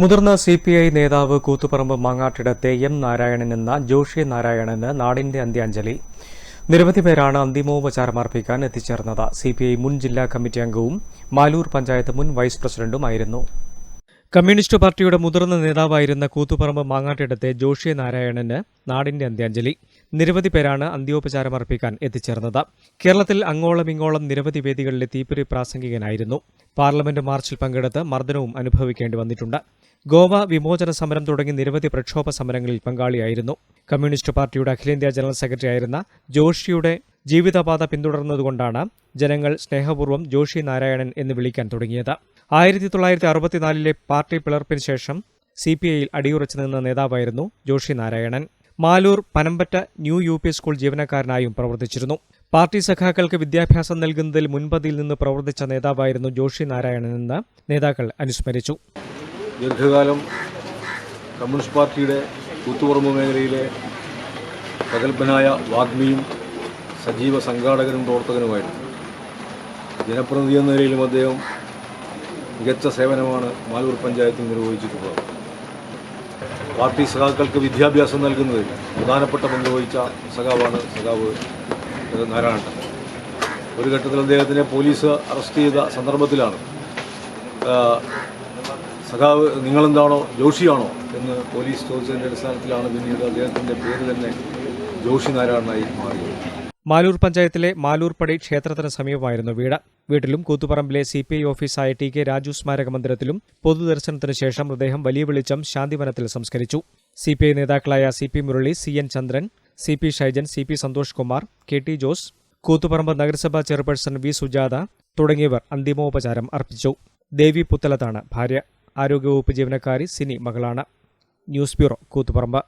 മുതിർന്ന C P I നേതാവ് Koothuparamba മാങ്ങാട്ടിടത്തെ M Narayanan എന്ന ജോഷി നാരായണന് നാടിന്റെ അന്ത്യാഞ്ജലി. നിരവധി പേരാണ് അന്തിമോപചാരം അർപ്പിക്കാൻ എത്തിച്ചേർന്നത്. സി പി ഐ മുൻ ജില്ലാ കമ്മിറ്റി അംഗവും മാലൂർ പഞ്ചായത്ത് മുൻ വൈസ് പ്രസിഡന്റുമായിരുന്നു കമ്മ്യൂണിസ്റ്റ് പാർട്ടിയുടെ മുതിർന്ന നേതാവായിരുന്ന കൂത്തുപറമ്പ് മാങ്ങാട്ടിടത്തെ ജോഷി നാരായണന് നാടിന്റെ അന്ത്യാഞ്ജലി. നിരവധി പേരാണ് അന്ത്യോപചാരം അർപ്പിക്കാൻ എത്തിച്ചേർന്നത്. കേരളത്തിൽ അങ്ങോളം ഇങ്ങോളം നിരവധി വേദികളിലെ തീപ്പൊരി പ്രാസംഗികനായിരുന്നു. പാർലമെന്റ് മാർച്ചിൽ പങ്കെടുത്ത് മർദ്ദനവും അനുഭവിക്കേണ്ടി വന്നിട്ടുണ്ട്. ഗോവ വിമോചന സമരം തുടങ്ങി നിരവധി പ്രക്ഷോഭ സമരങ്ങളിൽ പങ്കാളിയായിരുന്നു. കമ്മ്യൂണിസ്റ്റ് പാർട്ടിയുടെ അഖിലേന്ത്യാ ജനറൽ സെക്രട്ടറി ആയിരുന്ന ജോഷിയുടെ ജീവിതപാത പിന്തുടർന്നതുകൊണ്ടാണ് ജനങ്ങൾ സ്നേഹപൂർവം ജോഷി നാരായണൻ എന്ന് വിളിക്കാൻ തുടങ്ങിയത്. ആയിരത്തി തൊള്ളായിരത്തി അറുപത്തിനാലിലെ പാർട്ടി പിളർപ്പിന് ശേഷം സി പി ഐയിൽ അടിയുറച്ചു നിന്ന നേതാവായിരുന്നു Joshi Narayanan. Malur Panampatta new U P school ജീവനക്കാരനായും പ്രവർത്തിച്ചിരുന്നു. പാർട്ടി സഖാക്കൾക്ക് വിദ്യാഭ്യാസം നൽകുന്നതിൽ മുൻപതിയിൽ നിന്ന് പ്രവർത്തിച്ച നേതാവായിരുന്നു ജോഷി നാരായണനെന്ന് നേതാക്കൾ അനുസ്മരിച്ചു. ദീർഘകാലം കമ്മ്യൂണിസ്റ്റ് പാർട്ടിയുടെ കൂത്തുപറമ്പ് മേഖലയിലെ പ്രഗത്ഭനായ വാഗ്മിയും സജീവ സംഘാടകനും പ്രവർത്തകനുമായിരുന്നു. ജനപ്രതിനിധി എന്ന നിലയിലും അദ്ദേഹം മികച്ച സേവനമാണ് മാലൂർ പഞ്ചായത്തിൽ നിർവഹിച്ചിട്ടുള്ളത്. പാർട്ടി സഖാക്കൾക്ക് വിദ്യാഭ്യാസം നൽകുന്നതിൽ പ്രധാനപ്പെട്ട പങ്ക് വഹിച്ച സഖാവാണ് സഖാവ് നാരായണൻ. ഒരു ഘട്ടത്തിൽ അദ്ദേഹത്തിനെ പോലീസ് അറസ്റ്റ് ചെയ്ത സന്ദർഭത്തിലാണ് സഖാവ് നിങ്ങളെന്താണോ ജോഷിയാണോ എന്ന് പോലീസ് ചോദിച്ചതിന്റെ അടിസ്ഥാനത്തിലാണ് പിന്നീട് അദ്ദേഹത്തിന്റെ പേര് തന്നെ ജോഷി നാരായണനായി മാറിയത്. മാലൂർ പഞ്ചായത്തിലെ മാലൂർപ്പടി ക്ഷേത്രത്തിന് സമീപമായിരുന്നു വീട്. വീട്ടിലും കൂത്തുപറമ്പിലെ സി പി ഐ ഓഫീസായ ടി കെ രാജു സ്മാരക മന്ദിരത്തിലും പൊതുദർശനത്തിന് ശേഷം മൃതദേഹം വലിയ വെളിച്ചം ശാന്തിവനത്തിൽ സംസ്കരിച്ചു. സി പി ഐ നേതാക്കളായ C P Murali C N Chandran C P Shaijan C P Santhosh Kumar K T Jose Koothuparamba നഗരസഭാ ചെയർപേഴ്സൺ വി സുജാത തുടങ്ങിയവർ അന്തിമോപചാരം അർപ്പിച്ചു. ദേവി പുത്തലത്താണ് ഭാര്യ. ആരോഗ്യവകുപ്പ് ജീവനക്കാരി സിനി മകളാണ്. News bureau Koothuparamba.